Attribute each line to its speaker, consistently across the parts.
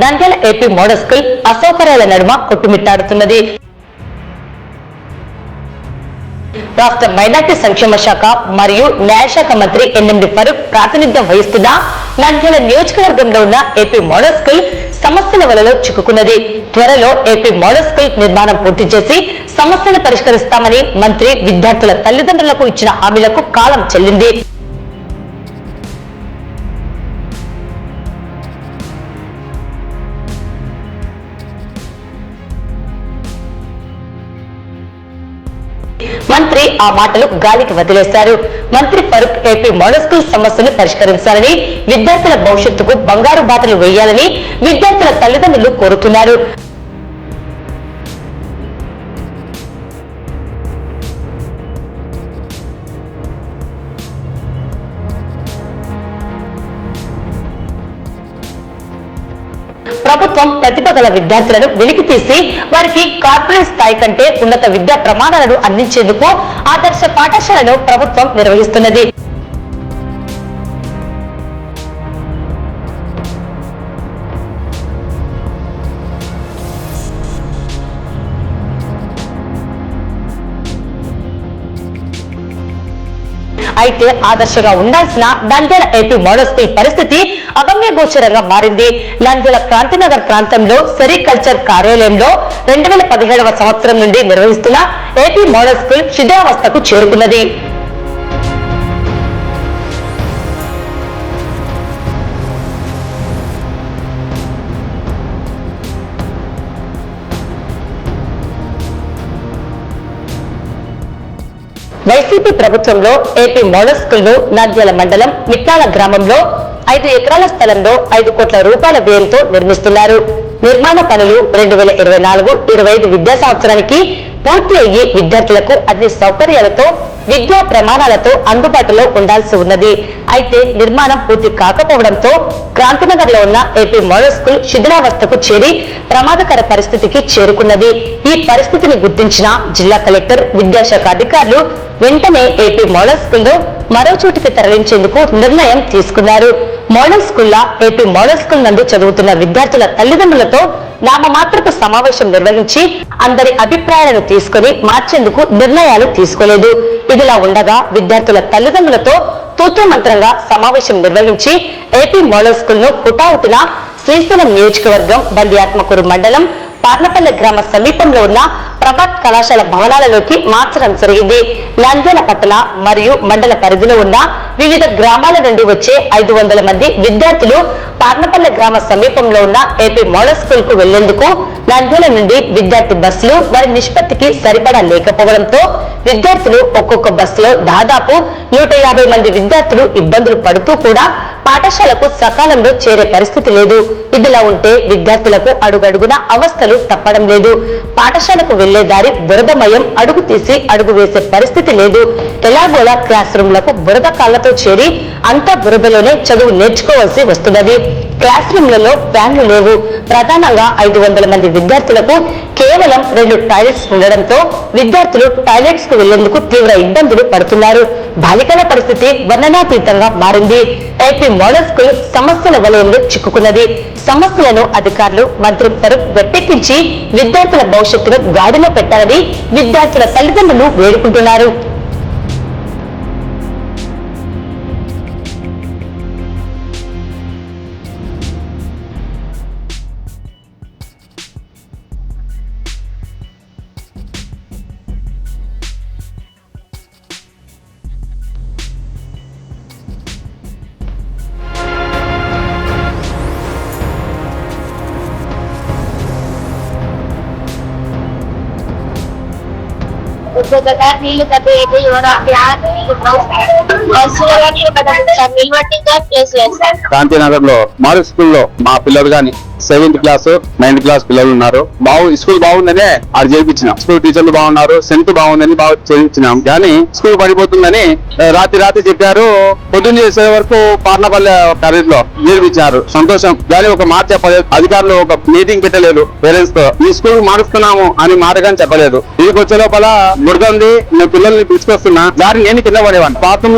Speaker 1: Nandyal AP model school అసౌకర్యాల నడుమ కొట్టుమిట్టాడుతున్నది. రాష్ట్ర మైనార్టీ సంక్షేమ శాఖ మరియు న్యాయశాఖ మంత్రి ఎన్ఎండి ఫరూక్ ప్రాతినిధ్యం వహిస్తున్న నంద్యాల నియోజకవర్గంలో ఉన్న ఏపీ మోడల్ స్కూల్ సమస్యల వలలో చిక్కుకున్నది. త్వరలో ఏపీ మోడల్ స్కూల్ నిర్మాణం పూర్తి చేసి సమస్యను పరిష్కరిస్తామని మంత్రి విద్యార్థుల తల్లిదండ్రులకు ఇచ్చిన హామీలకు కాలం చెల్లింది. మంత్రి ఆ మాటలు గాలికి వదిలేశారు. మంత్రి ఫరూక్ ఏపీ మోడల్ స్కూల్ సమస్యను పరిష్కరించాలని విద్యార్థుల భవిష్యత్తుకు బంగారు బాటలు వేయాలని విద్యార్థుల తల్లిదండ్రులు కోరుతున్నారు. ప్రభుత్వం ప్రతిభ గల విద్యార్థులను వెలికి తీసి వారికి కార్పొరేట్ స్థాయి కంటే ఉన్నత విద్యా ప్రమాణాలను అందించేందుకు ఆదర్శ పాఠశాలను ప్రభుత్వం నిర్వహిస్తున్నది. అయితే ఆదర్శగా ఉండాల్సిన నంద్యాల ఏపీ మోడస్తి పరిస్థితి అగమ్య గోచరంగా మారింది. నంద్యాల క్రాంతినగర్ ప్రాంతంలో సెరికల్చర్ కార్యాలయంలో రెండు వేల పదిహేడవ సంవత్సరం నుండి నిర్వహిస్తున్న ఏపీ మోడల్ స్కూల్ శిథిలావస్థకు చేరుకున్నది. వైసీపీ ప్రభుత్వంలో ఏపీ మోడల్ స్కూల్ నంద్యాల మండలం మిట్నాల గ్రామంలో ఐదు ఎకరాల స్థలంలో ఐదు కోట్ల రూపాయల వ్యయంతో నిర్మిస్తున్నారు. నిర్మాణ పనులు రెండు వేల ఇరవై నాలుగు ఇరవై ఐదు విద్యా సంవత్సరానికి పూర్తి అయ్యి విద్యార్థులకు అన్ని సౌకర్యాలతో విద్యా ప్రమాణాలతో అందుబాటులో ఉండాల్సి ఉన్నది. అయితే నిర్మాణం పూర్తి కాకపోవడంతో క్రాంతినగర్లో ఉన్న ఏపీ మోడల్ స్కూల్ శిథిలావస్థకు చేరి ప్రమాదకర పరిస్థితికి చేరుకున్నది. ఈ పరిస్థితిని గుర్తించిన జిల్లా కలెక్టర్ విద్యాశాఖ అధికారులు వెంటనే ఏపీ మోడల్ స్కూల్ మరో చోటికి తరలించేందుకు నిర్ణయం తీసుకున్నారు. Model school AP model school నందు చదువుతున్న విద్యార్థుల తల్లిదండ్రులతో నామమాత్రపు సమావేశం నిర్వహించి అందరి అభిప్రాయాలను తీసుకుని మార్చేందుకు నిర్ణయాలు తీసుకోలేదు. ఇదిలా ఉండగా విద్యార్థుల తల్లిదండ్రులతో తూతూ మంత్రంగా సమావేశం నిర్వహించి ఏపీ మోడల్ స్కూల్ను హుటాహుటిన శ్రీశైలం నియోజకవర్గం బండి మండలం పార్లపల్లి గ్రామ సమీపంలో ఉన్న ప్రభాత్ కళాశాల భవనాలలోకి మార్చడం జరిగింది. నంద్యాల పట్టణ మరియు మండల పరిధిలో ఉన్న వివిధ గ్రామాల నుండి వచ్చే ఐదు వందల మంది విద్యార్థులు పార్నపల్లె గ్రామ సమీపంలో ఉన్న ఏపీ మోడల్ స్కూల్కు వెళ్ళేందుకు నంద్యాల నుండి విద్యార్థి బస్సులు వారి నిష్పత్తికి సరిపడా లేకపోవడంతో విద్యార్థులు ఒక్కొక్క బస్సులో దాదాపు నూట యాభై మంది విద్యార్థులు ఇబ్బందులు పడుతూ కూడా పాఠశాలకు సకాలంలో చేరే పరిస్థితి లేదు. ఇదిలా ఉంటే విద్యార్థులకు అడుగడుగున అవస్థలు తప్పడం లేదు. పాఠశాలకు వెళ్ళే దారి బురదమయం అడుగు తీసి అడుగు వేసే పరిస్థితి లేదు. ఎలాగోలా క్లాస్ రూమ్లకు బురద కాళ్ళతో చేరి అంతా బురదలోనే చదువు నేర్చుకోవాల్సి వస్తున్నది. క్లాస్ రూమ్లలో ఫ్యాన్లు లేవు. ప్రధానంగా ఐదు వందల మంది విద్యార్థులకు కేవలం రెండు టాయిలెట్స్ ఉండడంతో విద్యార్థులు టాయిలెట్స్కు వెళ్ళేందుకు తీవ్ర ఇబ్బందులు పడుతున్నారు. బాలికల పరిస్థితి వర్ణనాతీతంగా మారింది. ఏపీ మోడల్ స్కూల్ సమస్యల వలయంలో చిక్కుకున్నది. సమస్యలను అధికారులు మంత్రి ఫరూక్ గట్టెక్కించి విద్యార్థుల భవిష్యత్తును గాడిలో పెట్టాలని విద్యార్థుల తల్లిదండ్రులు వేడుకుంటున్నారు.
Speaker 2: ఒక్కొక్కగా నీళ్ళు కట్టేది నిల్వట్టిగా
Speaker 3: ప్లేస్లో మారు స్కూల్లో మా పిల్లలు గాని సెవెంత్ క్లాస్ నైన్త్ క్లాస్ పిల్లలు ఉన్నారు బాగు స్కూల్ బాగుందనే అది చేయించినాం స్కూల్ టీచర్లు బాగున్నారు సెంత్ బాగుందని బాగా చేయించినాం కానీ స్కూల్ పడిపోతుందని రాత్రి రాత్రి చెప్పారు పొద్దున్న చేసే వరకు పార్లపల్లె కాలేజ్లో నేర్పించారు సంతోషం. కానీ ఒక మాట చెప్పలేదు. అధికారులు ఒక మీటింగ్ పెట్టలేదు పేరెంట్స్తో ఈ స్కూల్ మారుస్తున్నాము అని మాట కానీ చెప్పలేదు. దీనికి వచ్చే లోపల బురద నేను పిల్లల్ని తీసుకొస్తున్నా దారి నేను కింద పడేవాడిని. బాత్రూమ్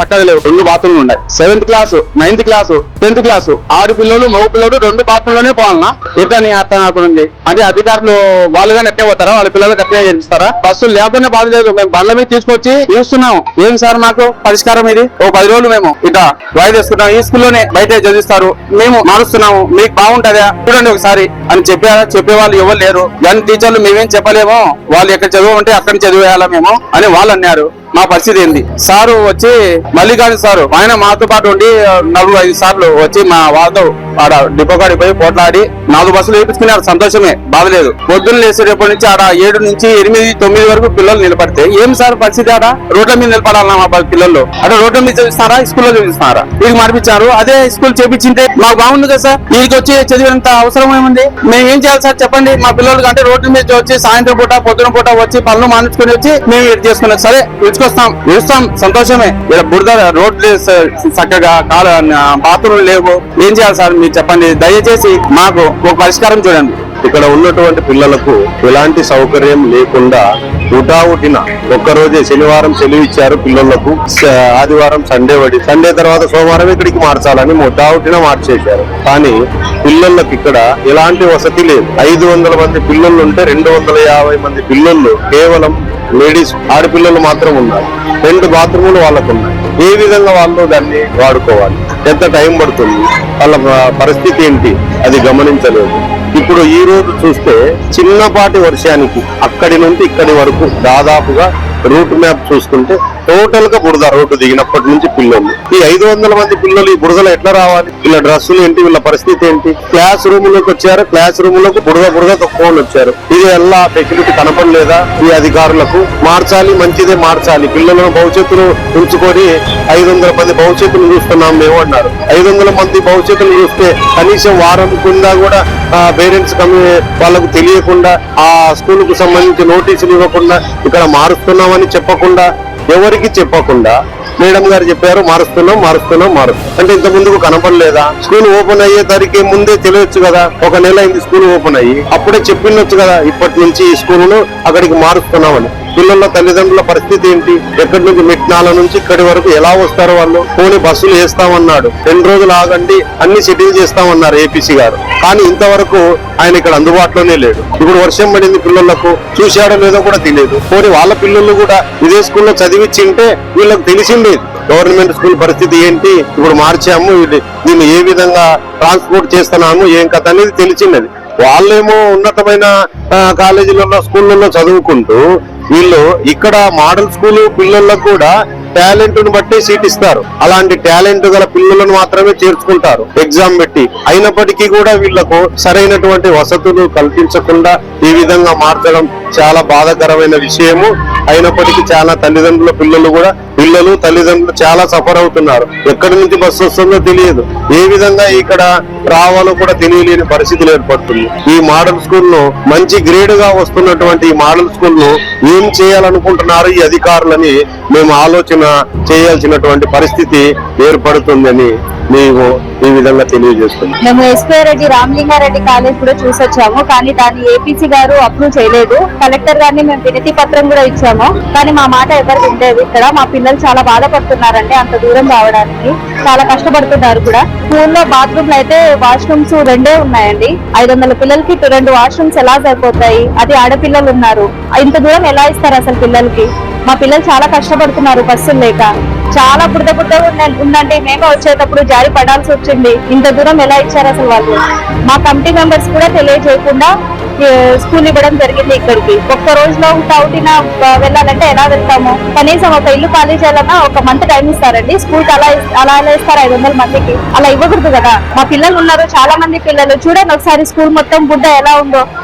Speaker 3: చక్కగా లేవు. రెండు బాత్రూమ్లు ఉన్నాయి. Seventh class ninth class tenth class. ఆరు పిల్లలు మగ పిల్లలు రెండు బాత్రూమ్ దానిలోనే పోవాలన్నా? ఇతని అర్థం కాకుండా అంటే అధికారులు వాళ్ళు కానీ ఎట్టే పోతారా? వాళ్ళ పిల్లలకు అట్లే చేస్తారా బస్సులు లేకపోతే బాధ లేదు. మేము బండ్ల మీద తీసుకొచ్చి చూస్తున్నాం. ఏం సార్ మాకు పరిష్కారం ఇది? ఓ పది రోజులు మేము ఇట్లా వాయిదేసుకుంటాం ఈ స్కూల్లోనే బయట చదివిస్తారు. మేము మారుస్తున్నాము. మీకు బాగుంటుందా? చూడండి ఒకసారి అని చెప్పారా చెప్పేవాళ్ళు ఎవరు లేరు. దాని టీచర్లు మేమేం చెప్పలేము. వాళ్ళు ఎక్కడ చదవమంటే అక్కడ చదివేయాలా మేము అని వాళ్ళు అన్నారు. మా పరిస్థితి ఏంది? సారు వచ్చి మల్లికార్జున సారు ఆయన మాతో పాటు ఉండి నలుగురు ఐదు సార్లు వచ్చి మా వాళ్ళతో ఆడ డిపో కాడికి పోయి పోట్లాడి నాలుగు బస్సులు వేయించుకున్నారు సంతోషమే. బాధలేదు పొద్దున్న లేచేటప్పటి నుంచి ఆడ ఏడు నుంచి ఎనిమిది తొమ్మిది వరకు పిల్లలు నిలబడితే ఏం సార్ పరిస్థితి ఆడ? రోడ్ల మీద నిలబడాలన్నా మా పిల్లలు? అంటే రోడ్ల మీద చదివిస్తారా స్కూల్లో చదివిస్తారా వీరికి మార్పించారు అదే స్కూల్ చేపించింటే మాకు బాగుంది కదా సార్. వీరికి వచ్చి చదివినంత అవసరం ఏముంది? మేము ఏం చేయాలి సార్ చెప్పండి. మా పిల్లలకి అంటే రోడ్ల మీద వచ్చి సాయంత్రం పూట పొద్దున పూట వచ్చి పనులు మానేసుకుని వచ్చి మేము ఇది చేసుకున్నాం. సరే విడుచుకొస్తాం విడుస్తాం సంతోషమే. ఇక్కడ బురద రోడ్లు చక్కగా కాల బాత్రూమ్ లేవు. ఏం చేయాలి సార్? మీరు చెప్పండి. దయచేసి మాకు ఒక పరిష్కారం చూడండి.
Speaker 4: ఇక్కడ ఉన్నటువంటి పిల్లలకు ఎలాంటి సౌకర్యం లేకుండా ఉటావుటిన ఒక్కరోజే శనివారం సెలవు ఇచ్చారు పిల్లలకు ఆదివారం సండే పడి సండే తర్వాత సోమవారం ఇక్కడికి మార్చాలని ముఠావుటిన మార్చేశారు కానీ పిల్లలకు ఇక్కడ ఎలాంటి వసతి లేదు. ఐదు వందల మంది పిల్లలు ఉంటే రెండు వందల యాభై మంది పిల్లలు కేవలం లేడీస్ ఆడపిల్లలు మాత్రం ఉన్నారు రెండు బాత్రూములు వాళ్ళకు ఉన్నాయి. ఏ విధంగా వాళ్ళు దాన్ని వాడుకోవాలి? ఎంత టైం పడుతుంది? వాళ్ళ పరిస్థితి ఏంటి? అది గమనించలేదు. ఇప్పుడు ఈ రోజు చూస్తే చిన్నపాటి వర్షానికి అక్కడి నుండి ఇక్కడి వరకు దాదాపుగా రూట్ మ్యాప్ చూసుకుంటే టోటల్గా బురద రోడ్డు దిగినప్పటి నుంచి పిల్లలు. ఈ ఐదు వందల మంది పిల్లలు ఈ బురదలో ఎట్లా రావాలి? వీళ్ళ డ్రెస్సులు ఏంటి? వీళ్ళ పరిస్థితి ఏంటి? క్లాస్ రూమ్లోకి వచ్చారు. క్లాస్ రూమ్లోకి బురద బురద ఫోన్ వచ్చారు. ఇది ఎలా ఫెసిలిటీ కనపడలేదా ఈ అధికారులకు? మార్చాలి మంచిదే మార్చాలి. పిల్లలను భవిష్యత్తును ఉంచుకొని ఐదు వందల మంది భవిష్యత్తును చూస్తున్నాం మేము అన్నారు. ఐదు వందల మంది భవిష్యత్తును చూస్తే కనీసం వారం కింద కూడా పేరెంట్స్ కమి వాళ్ళకు తెలియకుండా ఆ స్కూల్కు సంబంధించి నోటీసులు ఇవ్వకుండా ఇక్కడ మారుస్తున్నామని చెప్పకుండా ఎవరికి చెప్పకుండా మేడం గారు చెప్పారు మారుస్తున్నాం మారుస్తున్నాం మారుస్తున్నాం. అంటే ఇంత ముందుకు కనపడలేదా? స్కూల్ ఓపెన్ అయ్యే తారీఖు ముందే తెలియచ్చు కదా? ఒక నెల అయింది స్కూల్ ఓపెన్ అయ్యి. అప్పుడే చెప్పిండొచ్చు కదా ఇప్పటి నుంచి ఈ స్కూల్ను అక్కడికి మారుస్తున్నామని. పిల్లల తల్లిదండ్రుల పరిస్థితి ఏంటి? ఎక్కడి నుంచి మిట్నాల నుంచి ఇక్కడి వరకు ఎలా వస్తారు వాళ్ళు? పోనీ బస్సులు వేస్తామన్నాడు. రెండు రోజులు ఆగండి అన్ని సెటిల్ చేస్తామన్నారు ఏపీసీ గారు. కానీ ఇంతవరకు ఆయన ఇక్కడ అందుబాటులోనే లేడు. ఇప్పుడు వర్షం పడింది పిల్లలకు చూశాడో లేదో కూడా తెలియదు. పోనీ వాళ్ళ పిల్లలు కూడా ఇదే స్కూల్లో చదివించింటే వీళ్ళకి తెలిసిండేది గవర్నమెంట్ స్కూల్ పరిస్థితి ఏంటి? ఇప్పుడు మార్చాము ఇది- దీన్ని ఏ విధంగా ట్రాన్స్పోర్ట్ చేస్తున్నాము ఏం కథ అనేది తెలిసినది. వాళ్ళేమో ఉన్నతమైన కాలేజీలలో స్కూళ్ళలో చదువుకుంటూ వీళ్ళు ఇక్కడ మోడల్ స్కూల్ పిల్లలకు కూడా టాలెంట్ను బట్టి సీట్ ఇస్తారు. అలాంటి టాలెంట్ గల పిల్లలను మాత్రమే చేర్చుకుంటారు. ఎగ్జామ్ పెట్టి అయినప్పటికీ కూడా వీళ్ళకు సరైనటువంటి వసతులు కల్పించకుండా ఈ విధంగా మార్చడం చాలా బాధాకరమైన విషయము. అయినప్పటికీ చాలా తల్లిదండ్రుల పిల్లలు కూడా పిల్లలు తల్లిదండ్రులు చాలా సఫర్ అవుతున్నారు. ఎక్కడి నుంచి బస్సు వస్తుందో తెలియదు. ఏ విధంగా ఇక్కడ రావాలో కూడా తెలియలేని పరిస్థితులు ఏర్పడుతుంది. ఈ మోడల్ స్కూల్ను మంచి గ్రేడ్గా వస్తున్నటువంటి ఈ మోడల్ స్కూల్ను ఏం చేయాలనుకుంటున్నారు ఈ అధికారులని మేము ఆలోచన చేయాల్సినటువంటి పరిస్థితి ఏర్పడుతుందని మేము ఈ విధంగా తెలియజేస్తున్నాం.
Speaker 2: మేము ఎస్పీ రెడ్డి రామలింగారెడ్డి కాలేజ్ కూడా చూసొచ్చాము కానీ దాన్ని ఏపీసీ గారు అప్రూవ్ చేయలేదు. కలెక్టర్ గారిని మేము వినతి పత్రం కూడా ఇచ్చాము కానీ మా మాట ఎవరు వినలేదు ఇక్కడ. మా పిల్లలు చాలా బాధపడుతున్నారండి అంత దూరం రావడానికి. చాలా కష్టపడుతున్నారు కూడా. స్కూల్లో బాత్రూమ్లు అయితే వాష్రూమ్స్ రెండే ఉన్నాయండి. ఐదు వందల పిల్లలకి రెండు వాష్రూమ్స్ ఎలా సరిపోతాయి? అది ఆడపిల్లలు ఉన్నారు. ఇంత దూరం ఎలా ఇస్తారు అసలు పిల్లలకి? మా పిల్లలు చాలా కష్టపడుతున్నారు బస్సులు లేక. చాలా బురద బురద ఉన్న- ఉందండి మేమే వచ్చేటప్పుడు జారి పడాల్సి వచ్చింది. ఇంత దూరం ఎలా ఇచ్చారు అసలు వాళ్ళు? మా కమిటీ మెంబర్స్ కూడా తెలియజేయకుండా స్కూల్ ఇవ్వడం జరిగింది ఇక్కడికి. ఒక్క రోజులో అవుటిన వెళ్ళాలంటే ఎలా వెళ్తాము? కనీసం ఒక ఇల్లు ఖాళీ చేయాలన్నా ఒక మంత్ టైం ఇస్తారండి. స్కూల్కి అలా అలా ఎలా ఇస్తారు ఐదు వందల మందికి. అలా ఇవ్వకూడదు కదా? మా పిల్లలు ఉన్నారు చాలా మంది పిల్లలు. చూడండి ఒకసారి స్కూల్ మొత్తం బుడ్డ ఎలా ఉందో.